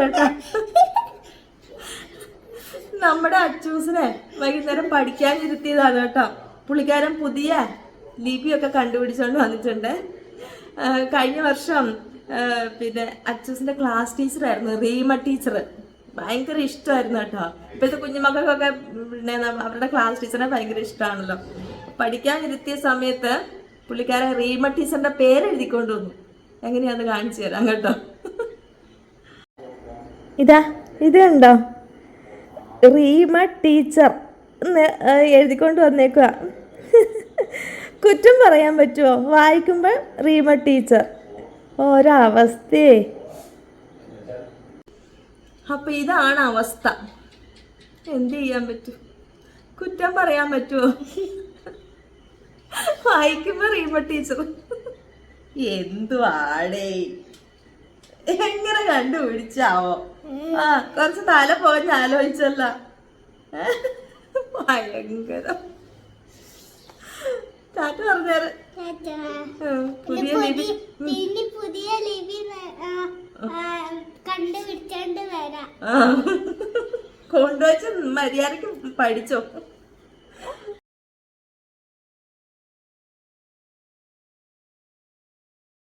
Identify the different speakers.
Speaker 1: കേട്ടോ നമ്മുടെ അച്ചൂസിനെ വൈകുന്നേരം പഠിക്കാൻ ഇരുത്തിയതാണ് കേട്ടോ. പുള്ളിക്കാരൻ പുതിയ ലിപിയൊക്കെ കണ്ടുപിടിച്ചോണ്ട് വന്നിട്ടുണ്ട്. കഴിഞ്ഞ വർഷം പിന്നെ അച്ചൂസിന്റെ ക്ലാസ് ടീച്ചറായിരുന്നു റീമ ടീച്ചർ ഭയങ്കര ഇഷ്ടമായിരുന്നു കേട്ടോ. ഇപ്പോഴത്തെ കുഞ്ഞുമക്കൾക്കൊക്കെ പിന്നെ അവരുടെ ക്ലാസ് ടീച്ചറിനെ ഭയങ്കര ഇഷ്ടമാണല്ലോ. പഠിക്കാൻ ഇരുത്തിയ സമയത്ത് പുള്ളിക്കാരൻ റീമ ടീച്ചറിന്റെ പേര് എഴുതിക്കൊണ്ടു വന്നു. എങ്ങനെയാന്ന് കാണിച്ചു തരാം കേട്ടോ. ഇതാ ഇത് കണ്ടോ? റീമ ടീച്ചർ എന്ന് എഴുതിക്കൊണ്ട് വന്നേക്കുക കുറ്റം പറയാൻ പറ്റുമോ വായിക്കുമ്പോൾ റീമ ടീച്ചർ. ഒരവസ്ഥയേ അപ്പൊ ഇതാണ് അവസ്ഥ. എന്ത് ചെയ്യാൻ പറ്റും? കുറ്റം പറയാൻ പറ്റുമോ വായിക്കുമ്പോ റീമ ടീച്ചർ. എന്തുവാടേ? എങ്ങനെ കണ്ടുപിടിച്ചാവോ? ആ കുറച്ച് തല പോഞ്ഞ് ആലോചിച്ചല്ല. ഭയങ്കര. ചാറ്റ് പറഞ്ഞാറ് പുതിയ
Speaker 2: പുതിയ ലിപി കണ്ടുപിടിച്ചോണ്ട് വരാം.
Speaker 1: കൊണ്ടുവച്ച് മര്യാദയ്ക്ക് പഠിച്ചോ.